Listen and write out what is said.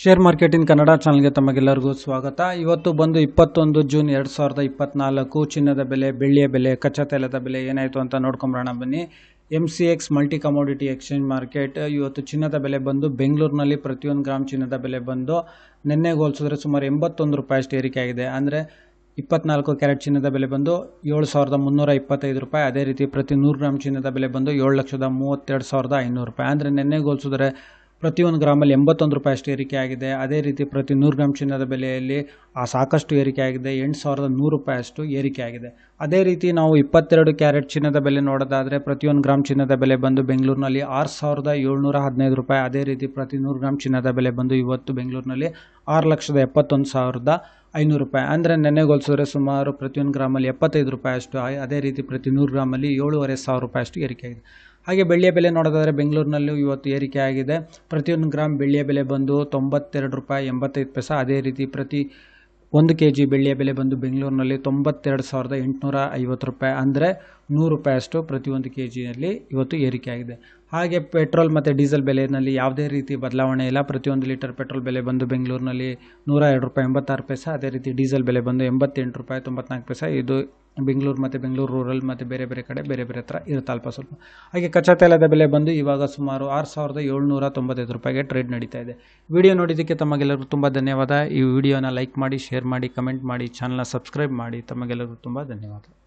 Share marketing Kannada ಚಾನಲ್ಗೆ ತಮಗೆಲ್ಲರಿಗೂ ಸ್ವಾಗತ. ಇವತ್ತು ಬಂದು ಇಪ್ಪತ್ತೊಂದು ಜೂನ್ ಎರಡು ಸಾವಿರದ ಇಪ್ಪತ್ನಾಲ್ಕು, ಚಿನ್ನದ ಬೆಲೆ, ಬೆಳ್ಳಿಯ ಬೆಲೆ, ಕಚ್ಚಾ ತೈಲದ ಬೆಲೆ ಏನಾಯಿತು ಅಂತ ನೋಡ್ಕೊಂಬರೋಣ ಬನ್ನಿ. M C X multi commodity exchange market ಇವತ್ತು ಚಿನ್ನದ ಬೆಲೆ ಬಂದು ಬೆಂಗಳೂರಿನಲ್ಲಿ ಪ್ರತಿಯೊಂದು ಗ್ರಾಮ್ ಚಿನ್ನದ ಬೆಲೆ ಬಂದು ನಿನ್ನೆ ಹೋಲಿಸಿದ್ರೆ ಸುಮಾರು ಎಂಬತ್ತೊಂದು ರೂಪಾಯಿ ಅಷ್ಟು ಏರಿಕೆ ಆಗಿದೆ. ಅಂದರೆ ಇಪ್ಪತ್ನಾಲ್ಕು ಕ್ಯಾರೆಟ್ ಚಿನ್ನದ ಬೆಲೆ ಬಂದು ಏಳು ಸಾವಿರದ ಮುನ್ನೂರ ಇಪ್ಪತ್ತೈದು ರೂಪಾಯಿ. ಅದೇ ರೀತಿ ಪ್ರತಿ ನೂರು ಗ್ರಾಮ್ ಚಿನ್ನದ ಬೆಲೆ ಬಂದು ಏಳು ಲಕ್ಷದ ಮೂವತ್ತೆರಡು ಸಾವಿರದ ಐನೂರು ರೂಪಾಯಿ. ಅಂದರೆ ನಿನ್ನೆಗೆ ಹೋಲಿಸಿದ್ರೆ ಪ್ರತಿಯೊಂದು ಗ್ರಾಮಲ್ಲಿ ಎಂಬತ್ತೊಂದು ರೂಪಾಯಿ ಅಷ್ಟು ಏರಿಕೆ ಆಗಿದೆ. ಅದೇ ರೀತಿ ಪ್ರತಿ ನೂರು ಗ್ರಾಮ್ ಚಿನ್ನದ ಬೆಲೆಯಲ್ಲಿ ಆ ಸಾಕಷ್ಟು ಏರಿಕೆ ಆಗಿದೆ. ಎಂಟು ಸಾವಿರದ ನೂರು ರೂಪಾಯಿ ಅಷ್ಟು ಏರಿಕೆ ಆಗಿದೆ. ಅದೇ ರೀತಿ ನಾವು ಇಪ್ಪತ್ತೆರಡು ಕ್ಯಾರೆಟ್ ಚಿನ್ನದ ಬೆಲೆ ನೋಡೋದಾದರೆ ಪ್ರತಿಯೊಂದು ಗ್ರಾಮ್ ಚಿನ್ನದ ಬೆಲೆ ಬಂದು ಬೆಂಗಳೂರಿನಲ್ಲಿ ಆರು ಸಾವಿರದ ಏಳ್ನೂರ ಹದಿನೈದು ರೂಪಾಯಿ. ಅದೇ ರೀತಿ ಪ್ರತಿ ನೂರು ಗ್ರಾಮ್ ಚಿನ್ನದ ಬೆಲೆ ಬಂದು ಇವತ್ತು ಬೆಂಗಳೂರಿನಲ್ಲಿ ಆರು ಲಕ್ಷದ ಎಪ್ಪತ್ತೊಂದು ಸಾವಿರದ ಐನೂರು ರೂಪಾಯಿ. ಅಂದರೆ ನೆನ್ನೆಗೆ ಹೋಲಿಸಿದ್ರೆ ಸುಮಾರು ಪ್ರತಿಯೊಂದು ಗ್ರಾಮಲ್ಲಿ ಎಪ್ಪತ್ತೈದು ರೂಪಾಯಿ ಅಷ್ಟು ಅದೇ ರೀತಿ ಪ್ರತಿ ನೂರು ಗ್ರಾಮಲ್ಲಿ ಏಳುವರೆ ಸಾವಿರ ರೂಪಾಯಿ ಅಷ್ಟು ಏರಿಕೆ ಆಗಿದೆ. ಹಾಗೆ ಬೆಳ್ಳಿಯ ಬೆಲೆ ನೋಡೋದಾದರೆ ಬೆಂಗಳೂರಿನಲ್ಲೂ ಇವತ್ತು ಏರಿಕೆ ಆಗಿದೆ. ಪ್ರತಿಯೊಂದು ಗ್ರಾಮ್ ಬೆಳ್ಳಿಯ ಬೆಲೆ ಬಂದು ತೊಂಬತ್ತೆರಡು ರೂಪಾಯಿ ಎಂಬತ್ತೈದು ಪೈಸೆ. ಅದೇ ರೀತಿ ಪ್ರತಿ ಒಂದು ಕೆ ಜಿ ಬೆಳ್ಳಿಯ ಬೆಲೆ ಬಂದು ಬೆಂಗಳೂರಿನಲ್ಲಿ ತೊಂಬತ್ತೆರಡು ಸಾವಿರದ ಎಂಟುನೂರ ಐವತ್ತು ರೂಪಾಯಿ. ಅಂದರೆ ನೂರು ರೂಪಾಯಿಯಷ್ಟು ಪ್ರತಿಯೊಂದು ಕೆ ಜಿಯಲ್ಲಿ ಇವತ್ತು ಏರಿಕೆ ಆಗಿದೆ. ಹಾಗೆ ಪೆಟ್ರೋಲ್ ಮತ್ತು ಡೀಸೆಲ್ ಬೆಲೆಯಲ್ಲಿ ಯಾವುದೇ ರೀತಿ ಬದಲಾವಣೆ ಇಲ್ಲ. ಪ್ರತಿಯೊಂದು ಲೀಟರ್ ಪೆಟ್ರೋಲ್ ಬೆಲೆ ಬಂದು ಬೆಂಗಳೂರಿನಲ್ಲಿ ನೂರ ಎರಡು ರೂಪಾಯಿ ಎಂಬತ್ತಾರು ಪೈಸೆ. ಅದೇ ರೀತಿ ಡೀಸೆಲ್ ಬೆಲೆ ಬಂದು ಎಂಬತ್ತೆಂಟು ರೂಪಾಯಿ ತೊಂಬತ್ನಾಲ್ಕು ಪೈಸೆ. ಇದು ಬೆಂಗಳೂರು ಮತ್ತು ಬೆಂಗಳೂರು ರೂರಲ್ ಮತ್ತು ಬೇರೆ ಬೇರೆ ಕಡೆ ಬೇರೆ ಬೇರೆ ಹತ್ರ ಇರುತ್ತೆ ಅಲ್ಪ ಸ್ವಲ್ಪ. ಹಾಗೆ ಕಚ್ಚಾ ತೈಲದ ಬೆಲೆ ಬಂದು ಇವಾಗ ಸುಮಾರು ಆರು ಸಾವಿರದ ಏಳ್ನೂರ ತೊಂಬತ್ತೈದು ರೂಪಾಯಿಗೆ ಟ್ರೇಡ್ ನಡೀತಾ ಇದೆ. ವಿಡಿಯೋ ನೋಡಿದ್ದಕ್ಕೆ ತಮಗೆಲ್ಲರಿಗೂ ತುಂಬ ಧನ್ಯವಾದ. ಈ ವಿಡಿಯೋನ ಲೈಕ್ ಮಾಡಿ ಶೇರ್ ಮಾಡಿ ಕಮೆಂಟ್ ಮಾಡಿ ಚಾನಲ್ನ ಸಬ್ಸ್ಕ್ರೈಬ್ ಮಾಡಿ. ತಮಗೆಲ್ಲರಿಗೂ ತುಂಬ ಧನ್ಯವಾದ.